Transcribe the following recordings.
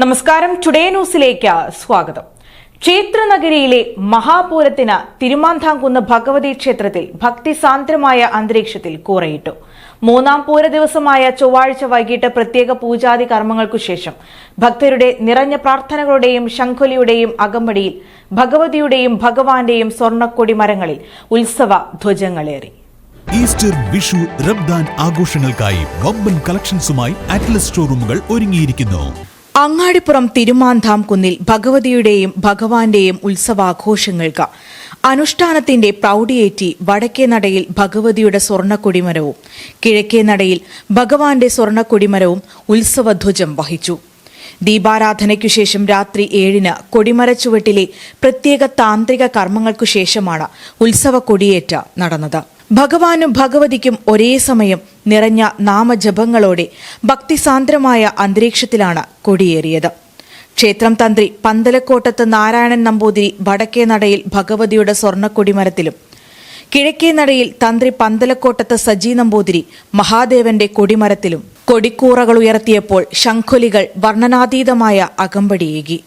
നമസ്കാരം. ടുഡേ ന്യൂസിലേക്ക് സ്വാഗതം. ക്ഷേത്രനഗരിയിലെ മഹാപൂരത്തിന് തിരുമാന്താംകുന്ന് ഭഗവതി ക്ഷേത്രത്തിൽ ഭക്തിസാന്ദ്രമായ അന്തരീക്ഷത്തിൽ കൂറയിട്ടു. മൂന്നാം പൂര ദിവസമായ ചൊവ്വാഴ്ച വൈകിട്ട് പ്രത്യേക പൂജാതി കർമ്മങ്ങൾക്കു ശേഷം ഭക്തരുടെ നിറഞ്ഞ പ്രാർത്ഥനകളുടെയും ശംഖുലിയുടെയും അകമ്പടിയിൽ ഭഗവതിയുടെയും ഭഗവാന്റെയും സ്വർണക്കൊടി മരങ്ങളിൽ ഉത്സവ ധ്വജങ്ങളേറി. ഈസ്റ്റർ വിഷു റംദാൻ ആഘോഷങ്ങൾക്കായി വമ്പൻ കളക്ഷൻസുമായി അറ്റ്ലസ് ഷോറൂമുകൾ ഒരുങ്ങിയിരിക്കുന്നു. അങ്ങാടിപ്പുറം തിരുമാന്താം കുന്നിൽ ഭഗവതിയുടെയും ഭഗവാന്റെയും ഉത്സവാഘോഷങ്ങൾക്ക് അനുഷ്ഠാനത്തിന്റെ പ്രൗഢിയേറ്റി വടക്കേ നടയിൽ ഭഗവതിയുടെ സ്വർണക്കൊടിമരവും കിഴക്കേ നടയിൽ ഭഗവാന്റെ സ്വർണക്കൊടിമരവും ഉത്സവധ്വജം വഹിച്ചു. ദീപാരാധനയ്ക്കു ശേഷം രാത്രി ഏഴിന് കൊടിമരച്ചുവട്ടിലെ പ്രത്യേക താന്ത്രിക കർമ്മങ്ങൾക്കു ശേഷമാണ് ഉത്സവ കൊടിയേറ്റ നടന്നത്. ഭഗവാനും ഭഗവതിക്കും ഒരേ സമയം നിറഞ്ഞ നാമജപങ്ങളോടെ ഭക്തിസാന്ദ്രമായ അന്തരീക്ഷത്തിലാണ് കൊടിയേറിയത്. ക്ഷേത്രം തന്ത്രി പന്തലക്കോട്ടത്ത് നാരായണൻ നമ്പൂതിരി വടക്കേ നടയിൽ ഭഗവതിയുടെ സ്വർണക്കൊടിമരത്തിലും കിഴക്കേ നടയിൽ തന്ത്രി പന്തലക്കോട്ടത്ത് സജി നമ്പൂതിരി മഹാദേവന്റെ കൊടിമരത്തിലും കൊടിക്കൂറകൾ ഉയർത്തിയപ്പോൾ ശംഖുലികൾ വർണനാതീതമായ അകമ്പടിയേകി.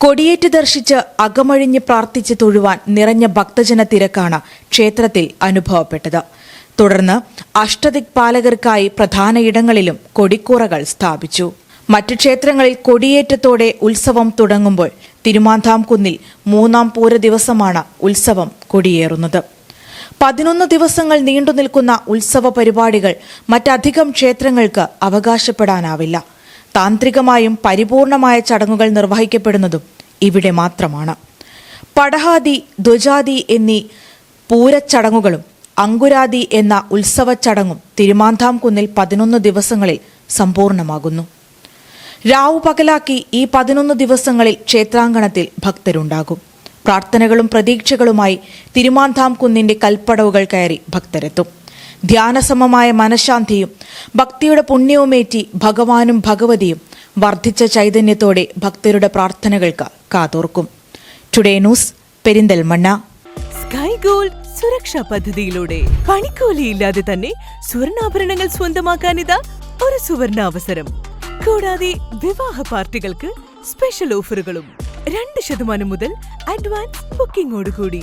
കൊടിയേറ്റ് ദർശിച്ച് അകമഴിഞ്ഞ് പ്രാർത്ഥിച്ച് തൊഴുവാൻ നിറഞ്ഞ ഭക്തജന തിരക്കാണ് ക്ഷേത്രത്തിൽ അനുഭവപ്പെട്ടത്. തുടർന്ന് അഷ്ടദിക്പാലകർക്കായി പ്രധാന ഇടങ്ങളിലും കൊടിക്കൂറകൾ സ്ഥാപിച്ചു. മറ്റു ക്ഷേത്രങ്ങളിൽ കൊടിയേറ്റത്തോടെ ഉത്സവം തുടങ്ങുമ്പോൾ തിരുമാന്താം കുന്നിൽ മൂന്നാം പൂര ദിവസമാണ് ഉത്സവം കൊടിയേറുന്നത്. പതിനൊന്ന് ദിവസങ്ങൾ നീണ്ടു നിൽക്കുന്ന ഉത്സവ പരിപാടികൾ മറ്റധികം ക്ഷേത്രങ്ങൾക്ക് അവകാശപ്പെടാനാവില്ല. താന്ത്രികമായും പരിപൂർണമായ ചടങ്ങുകൾ നിർവഹിക്കപ്പെടുന്നതും ഇവിടെ മാത്രമാണ്. പടഹാദി ധ്വജാദി എന്നീ പൂരച്ചടങ്ങുകളും അങ്കുരാദി എന്ന ഉത്സവ ചടങ്ങും തിരുമാന്താം കുന്നിൽ പതിനൊന്ന് ദിവസങ്ങളിൽ സമ്പൂർണമാകുന്നു. രാവു പകലാക്കി ഈ പതിനൊന്ന് ദിവസങ്ങളിൽ ക്ഷേത്രാങ്കണത്തിൽ ഭക്തരുണ്ടാകും. പ്രാർത്ഥനകളും പ്രതീക്ഷകളുമായി തിരുമാന്താം കുന്നിന്റെ കൽപ്പടവുകൾ കയറി ഭക്തരെത്തും. ധ്യാനസമമായ മനഃശാന്തിയും ഭക്തിയുടെ പുണ്യവുമേറ്റി ഭഗവാനും ഭഗവതിയും വർദ്ധിച്ച ചൈതന്യത്തോടെ ഭക്തരുടെ പ്രാർത്ഥനകൾക്ക് കാതോർക്കും. Today news Perinthalmanna. Sky gold സുരക്ഷാ പദ്ധതിയിലൂടെ പണിക്കൂലിയില്ലാതെ തന്നെ സ്വർണാഭരണങ്ങൾ സ്വന്തമാക്കാൻ ഇതാ ഒരു സുവർണ അവസരം കൂടാതെ വിവാഹ പാർട്ടികൾക്ക് സ്പെഷ്യൽ ഓഫറുകളും രണ്ട് ശതമാനം മുതൽ അഡ്വാൻസ് ബുക്കിംഗോടുകൂടി